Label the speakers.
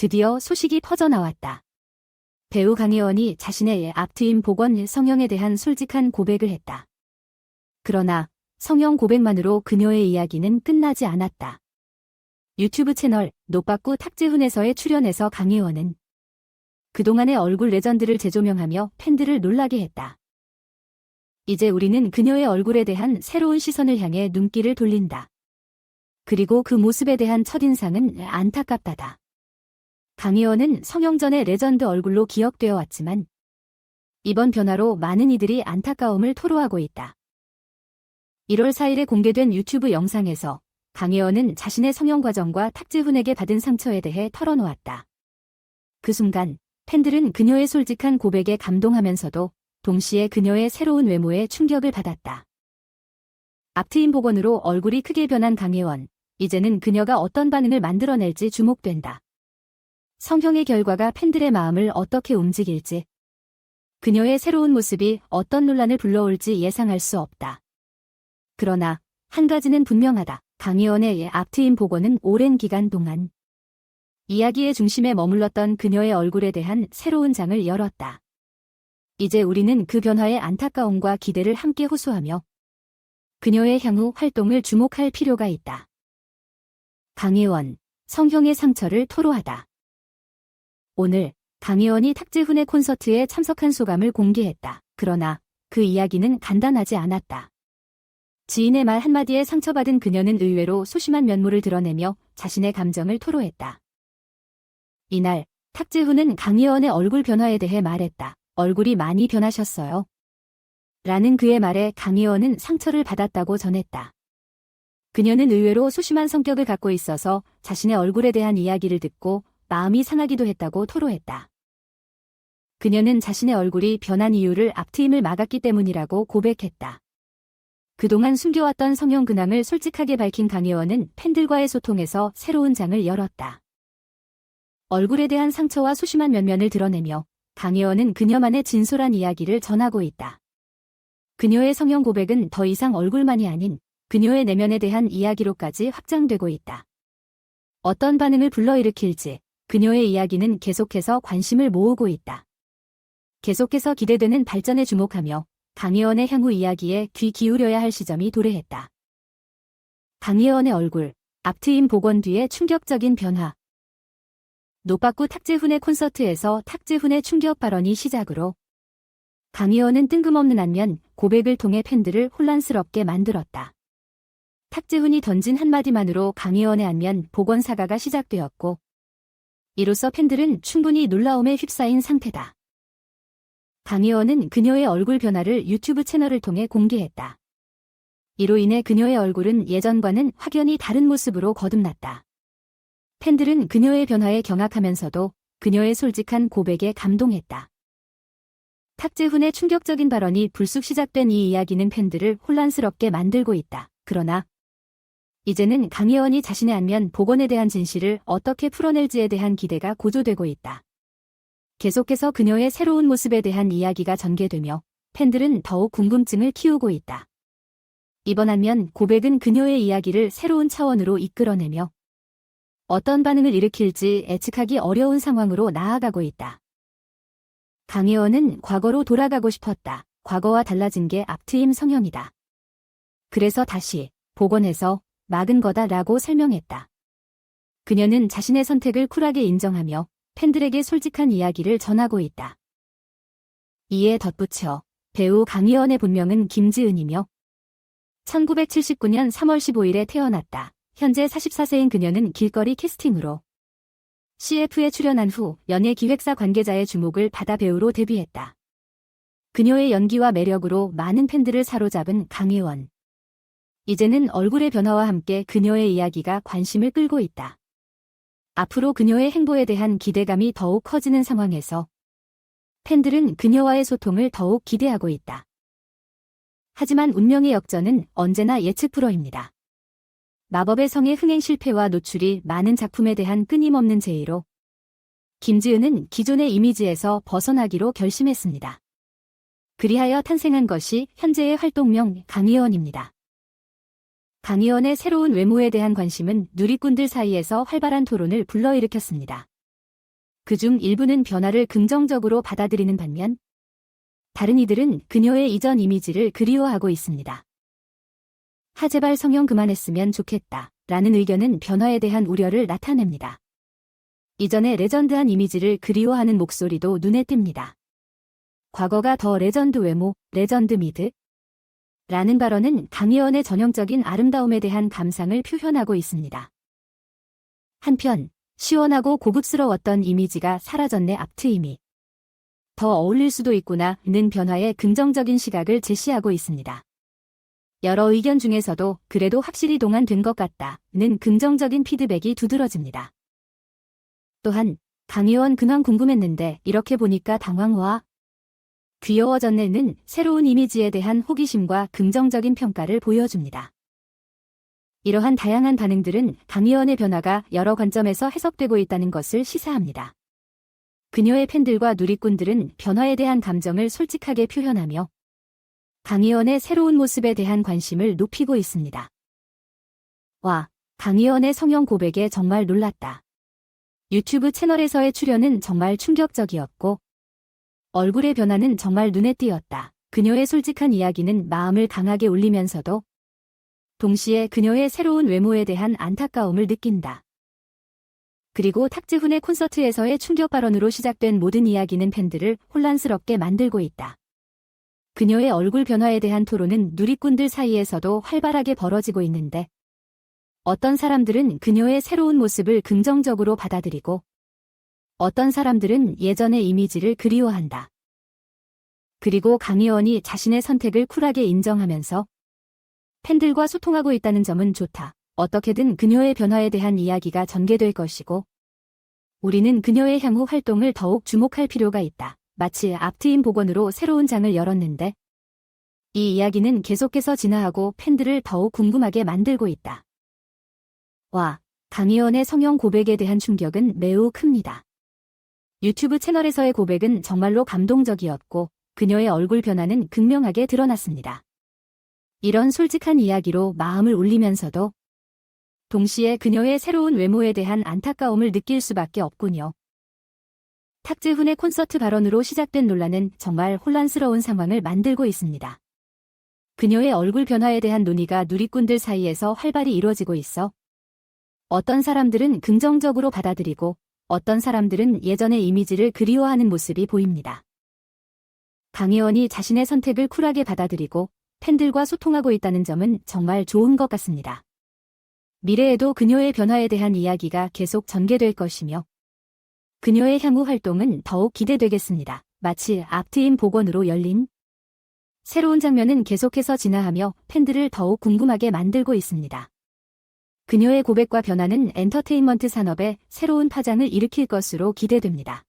Speaker 1: 드디어 소식이 퍼져나왔다. 배우 강혜원이 자신의 앞트임 복원 성형에 대한 솔직한 고백을 했다. 그러나 성형 고백만으로 그녀의 이야기는 끝나지 않았다. 유튜브 채널 노빠꾸 탁재훈에서의 출연에서 강혜원은 그동안의 얼굴 레전드를 재조명하며 팬들을 놀라게 했다. 이제 우리는 그녀의 얼굴에 대한 새로운 시선을 향해 눈길을 돌린다. 그리고 그 모습에 대한 첫인상은 안타깝다다. 강혜원은 성형 전의 레전드 얼굴로 기억되어 왔지만 이번 변화로 많은 이들이 안타까움을 토로하고 있다. 1월 4일에 공개된 유튜브 영상에서 강혜원은 자신의 성형 과정과 탁재훈에게 받은 상처에 대해 털어놓았다. 그 순간 팬들은 그녀의 솔직한 고백에 감동하면서도 동시에 그녀의 새로운 외모에 충격을 받았다. 앞트임 복원으로 얼굴이 크게 변한 강혜원, 이제는 그녀가 어떤 반응을 만들어낼지 주목된다. 성형의 결과가 팬들의 마음을 어떻게 움직일지, 그녀의 새로운 모습이 어떤 논란을 불러올지 예상할 수 없다. 그러나 한 가지는 분명하다. 강혜원의 앞트임 복원은 오랜 기간 동안 이야기의 중심에 머물렀던 그녀의 얼굴에 대한 새로운 장을 열었다. 이제 우리는 그 변화의 안타까움과 기대를 함께 호소하며 그녀의 향후 활동을 주목할 필요가 있다. 강혜원, 성형의 상처를 토로하다. 오늘 강혜원이 탁재훈의 콘서트에 참석한 소감을 공개했다. 그러나 그 이야기는 간단하지 않았다. 지인의 말 한마디에 상처받은 그녀는 의외로 소심한 면모를 드러내며 자신의 감정을 토로했다. 이날 탁재훈은 강혜원의 얼굴 변화에 대해 말했다. 얼굴이 많이 변하셨어요. 라는 그의 말에 강혜원은 상처를 받았다고 전했다. 그녀는 의외로 소심한 성격을 갖고 있어서 자신의 얼굴에 대한 이야기를 듣고 마음이 상하기도 했다고 토로했다. 그녀는 자신의 얼굴이 변한 이유를 앞트임을 막았기 때문이라고 고백했다. 그동안 숨겨왔던 성형 근황을 솔직하게 밝힌 강혜원은 팬들과의 소통에서 새로운 장을 열었다. 얼굴에 대한 상처와 소심한 면면을 드러내며 강혜원은 그녀만의 진솔한 이야기를 전하고 있다. 그녀의 성형 고백은 더 이상 얼굴만이 아닌 그녀의 내면에 대한 이야기로까지 확장되고 있다. 어떤 반응을 불러일으킬지 그녀의 이야기는 계속해서 관심을 모으고 있다. 계속해서 기대되는 발전에 주목하며 강혜원의 향후 이야기에 귀 기울여야 할 시점이 도래했다. 강혜원의 얼굴, 앞트임 복원 뒤의 충격적인 변화. 노빠꾸 탁재훈의 콘서트에서 탁재훈의 충격 발언이 시작으로 강혜원은 뜬금없는 안면 고백을 통해 팬들을 혼란스럽게 만들었다. 탁재훈이 던진 한마디만으로 강혜원의 안면 복원 사가가 시작되었고 이로써 팬들은 충분히 놀라움에 휩싸인 상태다. 강혜원은 그녀의 얼굴 변화를 유튜브 채널을 통해 공개했다. 이로 인해 그녀의 얼굴은 예전과는 확연히 다른 모습으로 거듭났다. 팬들은 그녀의 변화에 경악하면서도 그녀의 솔직한 고백에 감동했다. 탁재훈의 충격적인 발언이 불쑥 시작된 이 이야기는 팬들을 혼란스럽게 만들고 있다. 그러나 이제는 강혜원이 자신의 안면 복원에 대한 진실을 어떻게 풀어낼지에 대한 기대가 고조되고 있다. 계속해서 그녀의 새로운 모습에 대한 이야기가 전개되며 팬들은 더욱 궁금증을 키우고 있다. 이번 안면 고백은 그녀의 이야기를 새로운 차원으로 이끌어내며 어떤 반응을 일으킬지 예측하기 어려운 상황으로 나아가고 있다. 강혜원은 과거로 돌아가고 싶었다. 과거와 달라진 게 앞트임 성형이다. 그래서 다시 복원해서 막은 거다라고 설명했다. 그녀는 자신의 선택을 쿨하게 인정하며 팬들에게 솔직한 이야기를 전하고 있다. 이에 덧붙여 배우 강희원의 본명은 김지은이며 1979년 3월 15일에 태어났다. 현재 44세인 그녀는 길거리 캐스팅으로 CF에 출연한 후 연예 기획사 관계자의 주목을 받아 배우로 데뷔했다. 그녀의 연기와 매력으로 많은 팬들을 사로잡은 강혜원. 이제는 얼굴의 변화와 함께 그녀의 이야기가 관심을 끌고 있다. 앞으로 그녀의 행보에 대한 기대감이 더욱 커지는 상황에서 팬들은 그녀와의 소통을 더욱 기대하고 있다. 하지만 운명의 역전은 언제나 예측 불허입니다. 마법의 성의 흥행 실패와 노출이 많은 작품에 대한 끊임없는 제의로 김지은은 기존의 이미지에서 벗어나기로 결심했습니다. 그리하여 탄생한 것이 현재의 활동명 강희원입니다. 강희원의 새로운 외모에 대한 관심은 누리꾼들 사이에서 활발한 토론을 불러일으켰습니다. 그중 일부는 변화를 긍정적으로 받아들이는 반면 다른 이들은 그녀의 이전 이미지를 그리워하고 있습니다. 하제발 성형 그만했으면 좋겠다. 라는 의견은 변화에 대한 우려를 나타냅니다. 이전의 레전드한 이미지를 그리워하는 목소리도 눈에 띕니다. 과거가 더 레전드 외모, 레전드 미드? 라는 발언은 강희원의 전형적인 아름다움에 대한 감상을 표현하고 있습니다. 한편, 시원하고 고급스러웠던 이미지가 사라졌네 앞트임이. 더 어울릴 수도 있구나는 변화에 긍정적인 시각을 제시하고 있습니다. 여러 의견 중에서도 그래도 확실히 동안된 것 같다는 긍정적인 피드백이 두드러집니다. 또한 강의원 근황 궁금했는데 이렇게 보니까 당황와 귀여워졌네는 새로운 이미지에 대한 호기심과 긍정적인 평가를 보여줍니다. 이러한 다양한 반응들은 강의원의 변화가 여러 관점에서 해석되고 있다는 것을 시사합니다. 그녀의 팬들과 누리꾼들은 변화에 대한 감정을 솔직하게 표현하며 강희원의 새로운 모습에 대한 관심을 높이고 있습니다. 와, 강희원의 성형 고백에 정말 놀랐다. 유튜브 채널에서의 출연은 정말 충격적이었고, 얼굴의 변화는 정말 눈에 띄었다. 그녀의 솔직한 이야기는 마음을 강하게 울리면서도, 동시에 그녀의 새로운 외모에 대한 안타까움을 느낀다. 그리고 탁지훈의 콘서트에서의 충격 발언으로 시작된 모든 이야기는 팬들을 혼란스럽게 만들고 있다. 그녀의 얼굴 변화에 대한 토론은 누리꾼들 사이에서도 활발하게 벌어지고 있는데 어떤 사람들은 그녀의 새로운 모습을 긍정적으로 받아들이고 어떤 사람들은 예전의 이미지를 그리워한다. 그리고 강희원이 자신의 선택을 쿨하게 인정하면서 팬들과 소통하고 있다는 점은 좋다. 어떻게든 그녀의 변화에 대한 이야기가 전개될 것이고 우리는 그녀의 향후 활동을 더욱 주목할 필요가 있다. 마치 앞트임 복원으로 새로운 장을 열었는데 이 이야기는 계속해서 진화하고 팬들을 더욱 궁금하게 만들고 있다. 와, 강희원의 성형 고백에 대한 충격은 매우 큽니다. 유튜브 채널에서의 고백은 정말로 감동적이었고 그녀의 얼굴 변화는 극명하게 드러났습니다. 이런 솔직한 이야기로 마음을 울리면서도 동시에 그녀의 새로운 외모에 대한 안타까움을 느낄 수밖에 없군요. 탁재훈의 콘서트 발언으로 시작된 논란은 정말 혼란스러운 상황을 만들고 있습니다. 그녀의 얼굴 변화에 대한 논의가 누리꾼들 사이에서 활발히 이루어지고 있어 어떤 사람들은 긍정적으로 받아들이고 어떤 사람들은 예전의 이미지를 그리워하는 모습이 보입니다. 강혜원이 자신의 선택을 쿨하게 받아들이고 팬들과 소통하고 있다는 점은 정말 좋은 것 같습니다. 미래에도 그녀의 변화에 대한 이야기가 계속 전개될 것이며 그녀의 향후 활동은 더욱 기대되겠습니다. 마치 앞트임 복원으로 열린 새로운 장면은 계속해서 진화하며 팬들을 더욱 궁금하게 만들고 있습니다. 그녀의 고백과 변화는 엔터테인먼트 산업에 새로운 파장을 일으킬 것으로 기대됩니다.